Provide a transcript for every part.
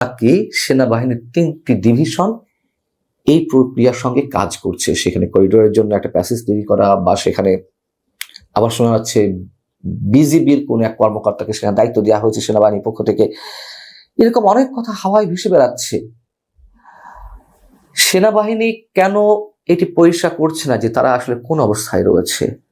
কি সেনাবাহিনীর তিনটি ডিভিশন এই প্রক্রিয়ার সঙ্গে কাজ করছে। সেখানে করিডোরের জন্য একটা প্যাসেজ তৈরি করা বা সেখানে আবার শোনা যাচ্ছে বিজিবির কোন এক কর্মকর্তাকে সেখানে দায়িত্ব দেওয়া হয়েছে সেনাবাহিনীর পক্ষ থেকে। এরকম অনেক কথা হাওয়ায় ভেসে বেড়াচ্ছে। সেনাবাহিনী কেন এটি পরিষ্কার করছে না যে তারা আসলে কোন অবস্থায় রয়েছে?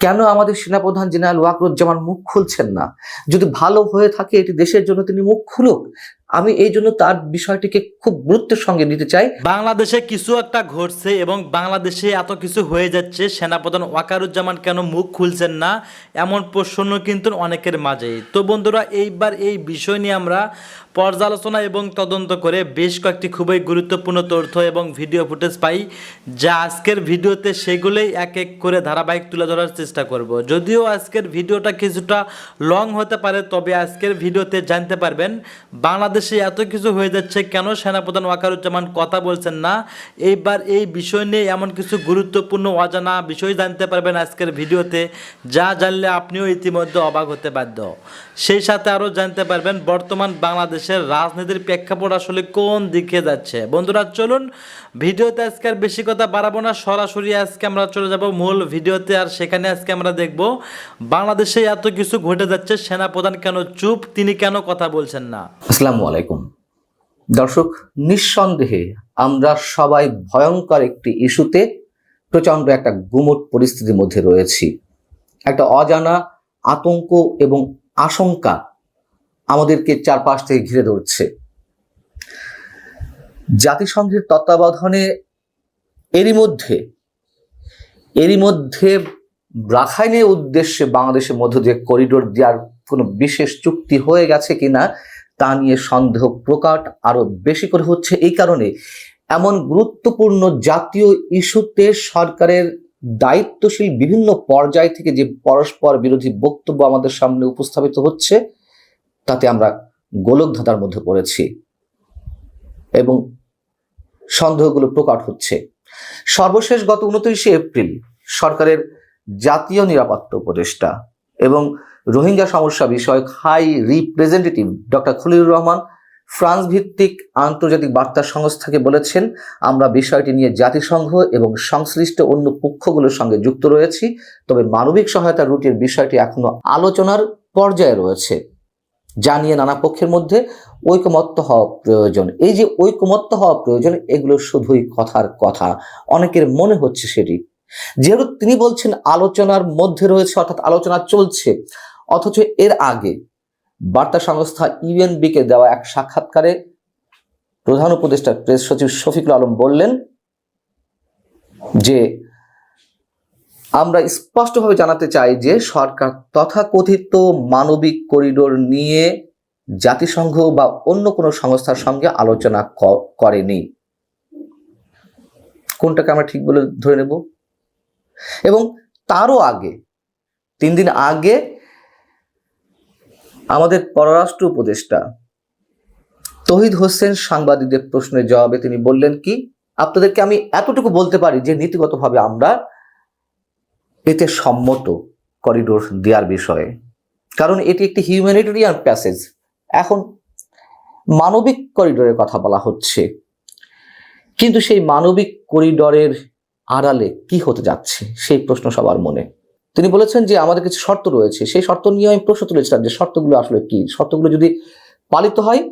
কেন আমাদের সেনাপ্রধান জেনারেল ওয়াকরুজ্জামান মুখ খুলছেন না? যদি ভালো হয়ে থাকে এটি দেশের জন্য তিনি মুখ খুলুক। আমি এই জন্য তার বিষয়টিকে খুব গুরুত্বের সঙ্গে নিতে চাই। বাংলাদেশে কিছু একটা ঘটছে এবং বাংলাদেশে এত কিছু হয়ে যাচ্ছে, সেনাপ্রধান ওয়াকারুজ্জামান কেন মুখ খুলছেন না? এমন প্রশ্ন কিন্তু অনেকের মাঝেই। তো বন্ধুরা, এইবার এই বিষয় নিয়ে আমরা পর্যালোচনা এবং তদন্ত করে বেশ কয়েকটি খুবই গুরুত্বপূর্ণ তথ্য এবং ভিডিও ফুটেজ পাই, যা আজকের ভিডিওতে সেগুলোই এক এক করে ধারাবাহিক তুলে ধরার চেষ্টা করব। যদিও আজকের ভিডিওটা কিছুটা লং হতে পারে, তবে আজকের ভিডিওতে জানতে পারবেন, বাংলাদেশে এত কিছু হয়ে যাচ্ছে, কেন সেনাপ্রধান ওয়াকারুজ্জামান কথা বলছেন না? এইবার এই বিষয় নিয়ে এমন কিছু গুরুত্বপূর্ণ অজানা বিষয় জানতে পারবেন আজকের ভিডিওতে, যা জানলে আপনিও ইতিমধ্যে অবাক হতে বাধ্য। সেই সাথে আরও জানতে পারবেন বর্তমান বাংলাদেশের রাজনীতির প্রেক্ষাপট আসলে কোন দিকে যাচ্ছে। বন্ধুরা, চলুন ভিডিওতে আজকে আর বেশি কথা বাড়াবো না, সরাসরি আজকে আমরা চলে যাব মূল ভিডিওতে, আর সেখানে আজকে আমরা দেখব বাংলাদেশে এত কিছু ঘটে যাচ্ছে, সেনাপ্রধান কেন চুপ, তিনি কেন কথা বলছেন না? আসসালামু আলাইকুম। দর্শক, নিঃসন্দেহে আমরা সবাই ভয়ঙ্কর একটি ইস্যুতে প্রচণ্ড একটা গুমট পরিস্থিতির মধ্যে রয়েছি। একটা অজানা আতঙ্ক এবং আশঙ্কা আমাদেরকে চারপাশ থেকে ঘিরে ধরছে। জাতিসংঘের তত্ত্বাবধানে এরই মধ্যে এরই মধ্যে রাখাইনের উদ্দেশ্যে বাংলাদেশের মধ্য দিয়ে করিডোর দেওয়ার কোনো বিশেষ চুক্তি হয়ে গেছে কিনা তা নিয়ে সন্দেহ প্রকাট আরও বেশি করে হচ্ছে। এই কারণে এমন গুরুত্বপূর্ণ জাতীয় ইস্যুতে সরকারের দায়িত্বশীল বিভিন্ন পর্যায় থেকে যে পরস্পর বিরোধী বক্তব্য আমাদের সামনে উপস্থাপিত হচ্ছে, তাতে আমরা গোলকধাঁধার মধ্যে পড়েছি এবং সন্দেহগুলো প্রকাট হচ্ছে। সর্বশেষ গত উনত্রিশে এপ্রিল সরকারের জাতীয় নিরাপত্তা উপদেষ্টা এবং রোহিঙ্গা সমস্যা বিষয়ক high representative doctor Khalilur Rahman France ভিত্তিক আন্তর্জাতিক বার্তা সংস্থাকে বলেছেন, আমরা বিষয়টি নিয়ে জাতিসংঘ এবং সংশ্লিষ্ট অন্য পক্ষগুলোর সঙ্গে যুক্ত রয়েছি, তবে মানবিক সহায়তা রুটের বিষয়টি এখনও আলোচনার পর্যায়ে রয়েছে। যা নিয়ে নানা পক্ষের মধ্যে ঐকমত্য হওয়া প্রয়োজন। এই যে ঐকমত্য হওয়া প্রয়োজন, এগুলো শুধুই কথার কথা। অনেকের মনে হচ্ছে সেটি। যেহেতু তিনি বলছেন, আলোচনার মধ্যে রয়েছে, অর্থাৎ আলোচনা চলছে অথচ এর আগে বার্তা সংস্থা ইউএনবি কে দেওয়া এক সাক্ষাৎকারে প্রধান উপদেষ্টা প্রেস সচিব শফিকুল আলম বললেন যে, আমরা স্পষ্টভাবে জানাতে চাই যে সরকার তথাকথিত মানবিক করিডোর নিয়ে জাতিসংঘ বা অন্য কোনো সংস্থার সঙ্গে আলোচনা করেনি। কোনটাকে আমরা ঠিক বলে ধরে নেব? এবং তারও আগে, তিন দিন আগে আমাদের পররাষ্ট্র উপদেষ্টা তহিদ হোসেন সাংবাদিকদের প্রশ্নের জবাবে তিনি বললেন কি, আপনাদেরকে আমি এতটুকু বলতে পারি যে নীতিগতভাবে আমরা এতে সম্মত করিডোর দেওয়ার বিষয়ে। কারণ এটি একটি হিউম্যানিটেরিয়ান প্যাসেজ এখন মানবিক করিডোরের কথা বলা হচ্ছে। কিন্তু সেই মানবিক করিডোরের আড়ালে কি হতে যাচ্ছে, সেই প্রশ্ন সবার মনে। তিনি বলেছেন যে আমাদের কিছু শর্ত রয়েছে। সেই শর্ত নিয়ে আমি প্রশ্ন তুলেছিলাম যে শর্তগুলো আসলে কি? শর্তগুলো যদি পালিত হয়,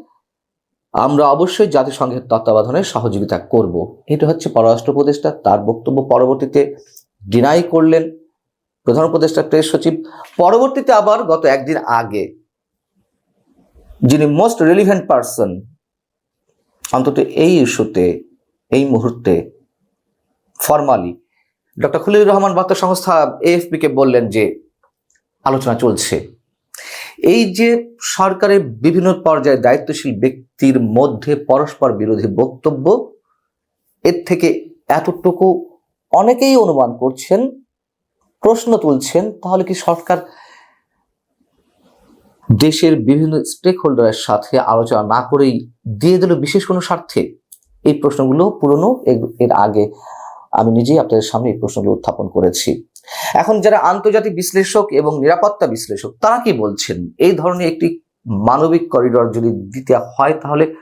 আমরা অবশ্যই জাতিসংঘের তত্ত্বাবধানে সহযোগিতা করব। এটা হচ্ছে পররাষ্ট্র উপদেষ্টা, তার বক্তব্য পরবর্তীতে ডিনাই করলেন প্রধান উপদেষ্টা, প্রেস সচিব। পরবর্তীতে আবার গত একদিন আগে যিনি মোস্ট রেলিভেন্ট পারসন অন্তত এই ইস্যুতে এই মুহূর্তে ফরমালি ডক্টর খলিলুর রহমান বার্তা সংস্থা এএফপি কে বললেন যে আলোচনা চলছে। এই যে সরকারের বিভিন্ন পর্যায়ে দায়িত্বশীল ব্যক্তির মধ্যে পরস্পর বিরোধী বক্তব্য, এর থেকে এতটুকু অনেকেই অনুমান করছেন, প্রশ্ন তুলছেন, তাহলে কি সরকার দেশের বিভিন্ন স্টেক হোল্ডারের সাথে আলোচনা না করেই দিয়ে দিল বিশেষ কোনো স্বার্থে? এই প্রশ্নগুলো পুরনো, এর আগে আমি নিজেই আপনাদের সামনে এই প্রশ্নগুলো উত্থাপন করেছি। এখন যারা আন্তর্জাতিক বিশ্লেষক এবং নিরাপত্তা বিশ্লেষক, তারা কি বলছেন? এই ধরনের একটি মানবিক করিডোর যদি দিতে হয়, তাহলে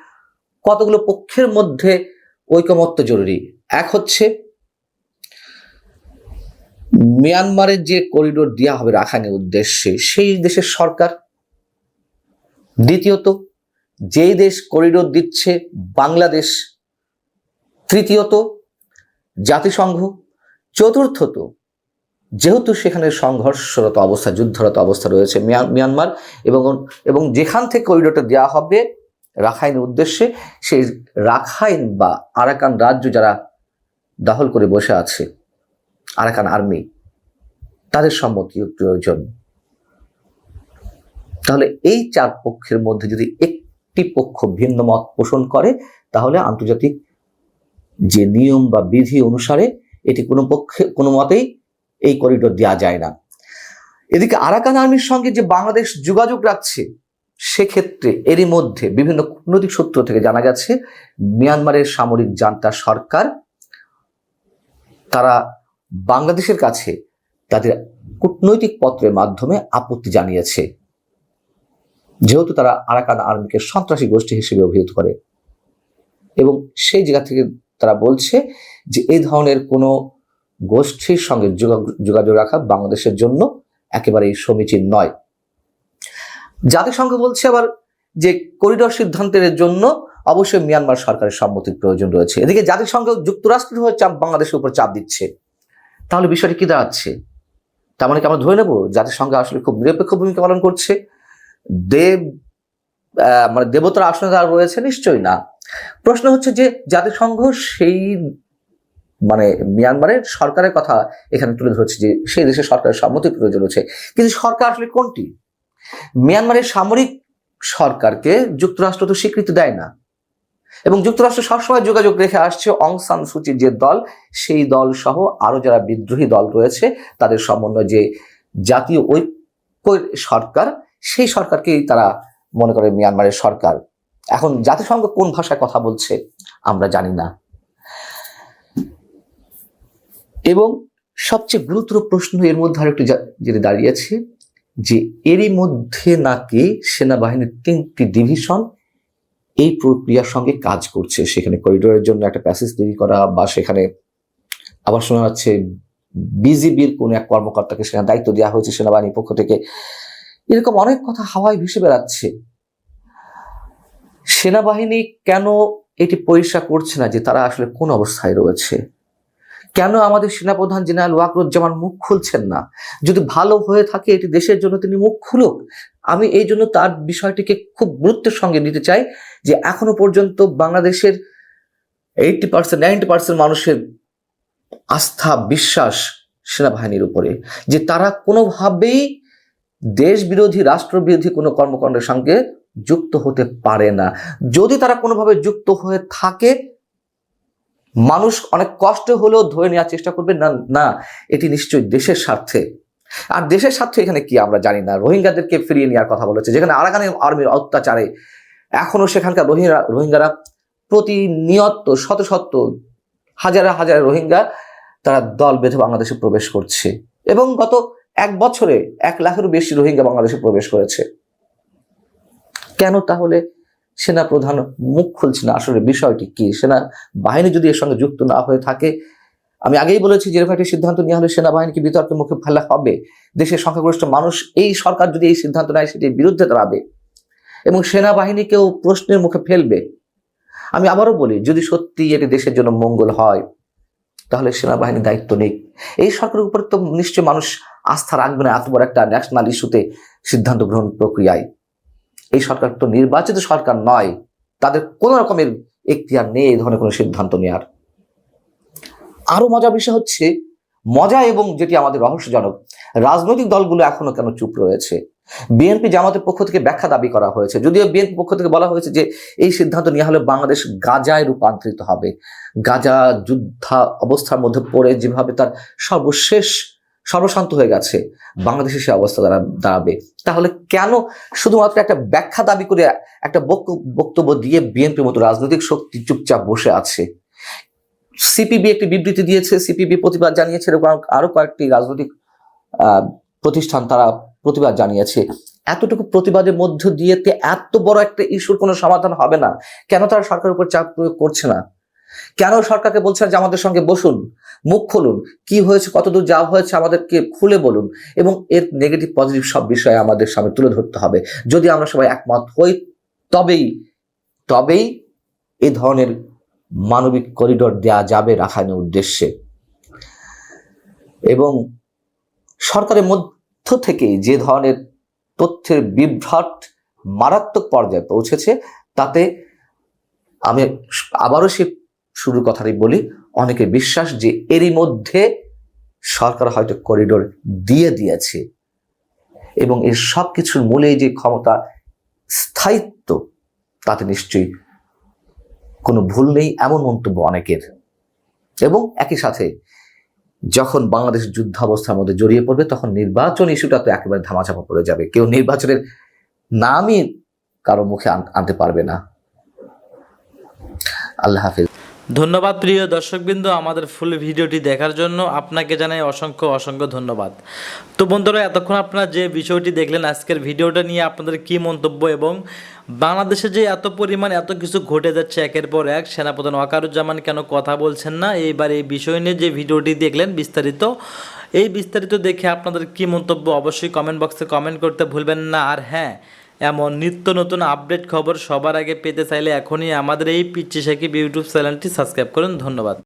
কতগুলো পক্ষের মধ্যে ঐকমত্য জরুরি? এক হচ্ছে, মিয়ানমারের যে করিডোর দেওয়া হবে রাখাইনের উদ্দেশ্যে, সেই দেশের সরকার। দ্বিতীয়ত, যেই দেশ করিডোর দিচ্ছে বাংলাদেশ। তৃতীয়ত জাতিসংঘ। চতুর্থত, যেহেতু সেখানে সংঘর্ষরত অবস্থা, যুদ্ধরত অবস্থা রয়েছে মিয়ান- মিয়ানমার এবং এবং যেখান থেকে করিডোরটা দেওয়া হবে রাখাইনের উদ্দেশ্যে, সেই রাখাইন বা আরাকান রাজ্য যারা দখল করে বসে আছে, আরাকান আর্মি, তাদের সম্মতি প্রয়োজন। তাহলে এই চার পক্ষের মধ্যে যদি একটি পক্ষ ভিন্ন মত পোষণ করে, তাহলে আন্তর্জাতিক যে নিয়ম বা বিধি অনুসারে এটি কোনো পক্ষে, কোনো মতেই এই করিডোর দেওয়া যায় না। এদিকে আরাকান আর্মির সঙ্গে যে বাংলাদেশ যোগাযোগ রাখছে, সেক্ষেত্রে এরই মধ্যে বিভিন্ন কূটনৈতিক সূত্র থেকে জানা গেছে, মিয়ানমারের সামরিক জান্তা সরকার, তারা বাংলাদেশের কাছে তাদের কূটনৈতিক পত্রের মাধ্যমে আপত্তি জানিয়েছে। যেহেতু তারা আরাকান আর্মিকে সন্ত্রাসী গোষ্ঠী হিসেবে অভিহিত করে এবং সেই জায়গা থেকে তারা বলছে যে এই ধরনের কোনো গোষ্ঠীর সঙ্গে যোগা- যোগাযোগ রাখা বাংলাদেশের জন্য একেবারেই সমীচীন নয়। জাতিসংঘ বলছে আবার যে করিডর সিদ্ধান্তের জন্য অবশ্যই মিয়ানমার সরকারের সম্মতির প্রয়োজন রয়েছে। এদিকে জাতিসংঘ যুক্তরাষ্ট্র হয়ে চাপ বাংলাদেশের উপর চাপ দিচ্ছে। তাহলে বিষয়টি কি দাঁড়াচ্ছে? তার মানে কি আমরা ধরে নেব জাতিসংঘ আসলে খুব নিরপেক্ষ ভূমিকা পালন করছে? দেব মানে দেবতার আসনে তারা রয়েছে? নিশ্চয়ই না। প্রশ্ন হচ্ছে যে জাতিসংঘ সেই মানে মিয়ানমারের সরকারের কথা এখানে তুলে ধরছে যে সেই দেশের সরকারের সম্মতি প্রয়োজন রয়েছে কিন্তু সরকার আসলে কোনটি? মিয়ানমারের সামরিক সরকারকে যুক্তরাষ্ট্র তো স্বীকৃতি দেয় না। এবং যুক্তরাষ্ট্র সবসময় যোগাযোগ রেখে আসছে অং সান সুচির যে দল, সেই দল সহ আরও যারা বিদ্রোহী দল রয়েছে, তাদের সমন্বয় যে জাতীয় ঐক্য সরকার, সেই সরকারকেই তারা মনে করে মিয়ানমারের সরকার এখন জাতিসংঘ কোন ভাষায় কথা বলছে আমরা জানি না। এবং সবচেয়ে গুরুতর প্রশ্ন এর মধ্যে আরেকটি যেটা দাঁড়িয়েছে যে এরই মধ্যে নাকি সেনাবাহিনীর তিনটি ডিভিশন এই প্রক্রিয়ার সঙ্গে কাজ করছে। সেখানে করিডোরের জন্য একটা প্যাসেজ তৈরি করা বা সেখানে আবার শোনা যাচ্ছে বিজিবির কোন এক কর্মকর্তাকে সেখানে দায়িত্ব দেওয়া হয়েছে সেনাবাহিনীর পক্ষ থেকে। এরকম অনেক কথা হাওয়ায় ভেসে বেড়াচ্ছে। সেনাবাহিনী কেন এটি পরিষ্কার করছে না যে তারা আসলে কোন অবস্থায় রয়েছে? কেন আমাদের সেনাপ্রধান জেনারেল ওয়াকরুজ্জামান মুখ খুলছেন না? যদি ভালো হয়ে থাকে এটি দেশের জন্য তিনি মুখ খুলুক। আমি এই জন্য তার বিষয়টিকে খুব গুরুত্বের সঙ্গে নিতে চাই যে এখনও পর্যন্ত বাংলাদেশের এইটি পার্সেন্ট, নাইনটি পার্সেন্ট মানুষের আস্থা, বিশ্বাস সেনাবাহিনীর উপরে। যে তারা কোনোভাবেই দেশ বিরোধী রাষ্ট্র বিরোধী কোনো কর্মকাণ্ডের সঙ্গে যুক্ত হতে পারে না। যদি তারা কোনোভাবে যুক্ত হয়ে থাকে, মানুষ অনেক কষ্ট হলেও ধরে নেওয়ার চেষ্টা করবে, না না, এটি নিশ্চয়ই দেশের স্বার্থে। আর দেশের স্বার্থে এখানে কি আমরা জানি না। রোহিঙ্গাদেরকে ফিরিয়ে নেওয়ার কথা বলেছে, যেখানে আরাকানি আর্মির অত্যাচারে এখনও সেখানকার রোহিঙ্গা, রোহিঙ্গারা প্রতিনিয়ত, শত শত, হাজার হাজার রোহিঙ্গা তারা দল বেঁধে বাংলাদেশে প্রবেশ করছে। এবং গত এক বছরে এক লাখেরও বেশি রোহিঙ্গা বাংলাদেশে প্রবেশ করেছে। কেন তাহলে সেনা প্রধান মুখ খুলছে না? আসলে বিষয়টি কি? সেনা বাহিনী যদি এর সঙ্গে যুক্ত না হয়ে থাকে, আমি আগেই বলেছি যে এরকম একটি সিদ্ধান্ত নেওয়া হলে সেনাবাহিনীকে বিতর্কের মুখে ফেলা হবে। দেশের সংখ্যাগরিষ্ঠ মানুষ, এই সরকার যদি এই সিদ্ধান্ত নেয়, সেটির বিরুদ্ধে দাঁড়াবে এবং সেনাবাহিনীকেও প্রশ্নের মুখে ফেলবে। আমি আবারও বলি, যদি সত্যি এটি দেশের জন্য মঙ্গল হয়, তাহলে সেনাবাহিনীর দায়িত্ব নেই এই সরকারের উপরে তো নিশ্চয় মানুষ আস্থা রাখবে না এত বড় একটা ন্যাশনাল ইস্যুতে সিদ্ধান্ত গ্রহণ প্রক্রিয়ায়। এই সরকার তো নির্বাচিত সরকার নয়। তাদের কোনো রকমের এখতিয়ার নেই, এই ধরনের কোনো সিদ্ধান্ত নেওয়ার আরও মজার বিষয় হচ্ছে, মজা এবং যেটি আমাদের রহস্যজনক, রাজনৈতিক দলগুলো এখনও কেন চুপ রয়েছে? বিএনপি জামাতের পক্ষ থেকে ব্যাখ্যা দাবি করা হয়েছে। যদিও বিএনপি পক্ষ থেকে বলা হয়েছে যে, এই সিদ্ধান্ত নেওয়া হলে বাংলাদেশ গাজায় রূপান্তরিত হবে। গাজা যুদ্ধা অবস্থার মধ্যে পড়ে যেভাবে তার সর্বশেষ সর্বশান্ত হয়ে গেছে, বাংলাদেশে সে অবস্থা দ্বারা দাঁড়াবে। তাহলে কেন শুধুমাত্র একটা ব্যাখ্যা দাবি করে একটা বক্ত- বক্তব্য দিয়ে বিএনপির মতো রাজনৈতিক শক্তি চুপচাপ বসে আছে? সিপিবি একটি বিবৃতি দিয়েছে সিপিবি প্রতিবাদ জানিয়েছে, এরকম আরও কয়েকটি রাজনৈতিক প্রতিষ্ঠান তারা প্রতিবাদ জানিয়েছে। এতটুকু প্রতিবাদের মধ্য দিয়ে এত বড় একটা ইস্যুর কোনো সমাধান হবে না। কেন তারা সরকারের উপর চাপ প্রয়োগ করছে না? কেন সরকারকে বলছেন যে আমাদের সঙ্গে বসুন, মুখ খুলুন, কি হয়েছে, কতদূর যাওয়া হয়েছে আমাদেরকে খুলে বলুন, এবং এর নেগেটিভ পজিটিভ সব বিষয়ে আমাদের সামনে তুলে ধরতে হবে। যদি আমরা সবাই একমত হই, তবেই তবেই এ ধরনের মানবিক করিডোর দেয়া যাবে রাখাইনের উদ্দেশ্যে। এবং সরকারের মধ্য থেকে যে ধরনের তথ্যের বিভ্রাট মারাত্মক পর্যায়ে পৌঁছেছে, তাতে আমি আবারও সে শুরুর কথাটি বলি, অনেকে বিশ্বাস যে এরই মধ্যে সরকার হয়তো করিডোর দিয়ে দিয়েছে। এবং এর সব কিছুর মূলে যে ক্ষমতা, স্থায়িত্ব, তাতে নিশ্চয়ই কোনো ভুল নেই, এমন মন্তব্য অনেকের। এবং একই সাথে যখন বাংলাদেশ যুদ্ধাবস্থার মধ্যে জড়িয়ে পড়বে, তখন নির্বাচন ইস্যুটা তো একেবারে ধামাচাপা পড়ে যাবে। কেউ নির্বাচনের নামই কারও মুখে আন- আনতে পারবে না। আল্লাহ হাফিজ। ধন্যবাদ প্রিয় দর্শকবৃন্দ আমাদের ফুল ভিডিওটি দেখার জন্য। আপনাকে জানাই অসংখ্য অসংখ্য ধন্যবাদ। তো বন্ধুরা, এতক্ষণ আপনারা যে বিষয়টি দেখলেন আজকের ভিডিওটা নিয়ে আপনাদের কি মন্তব্য এবং বাংলাদেশে যে এত পরিমাণ এত কিছু ঘটে যাচ্ছে একের পর এক, সেনাপ্রধান ওয়াকারুজ্জামান কেন কথা বলছেন না? এইবার এই বিষয় নিয়ে যে ভিডিওটি দেখলেন বিস্তারিত, এই বিস্তারিত দেখে আপনাদের কি মন্তব্য অবশ্যই কমেন্ট বক্সে কমেন্ট করতে ভুলবেন না। আর হ্যাঁ এমন নিত্য নতুন আপডেট খবর সবার আগে পেতে চাইলে এখনই আমাদের এই পিচ্ছি সাকিব ইউটিউব চ্যানেলটি সাবস্ক্রাইব করুন। ধন্যবাদ।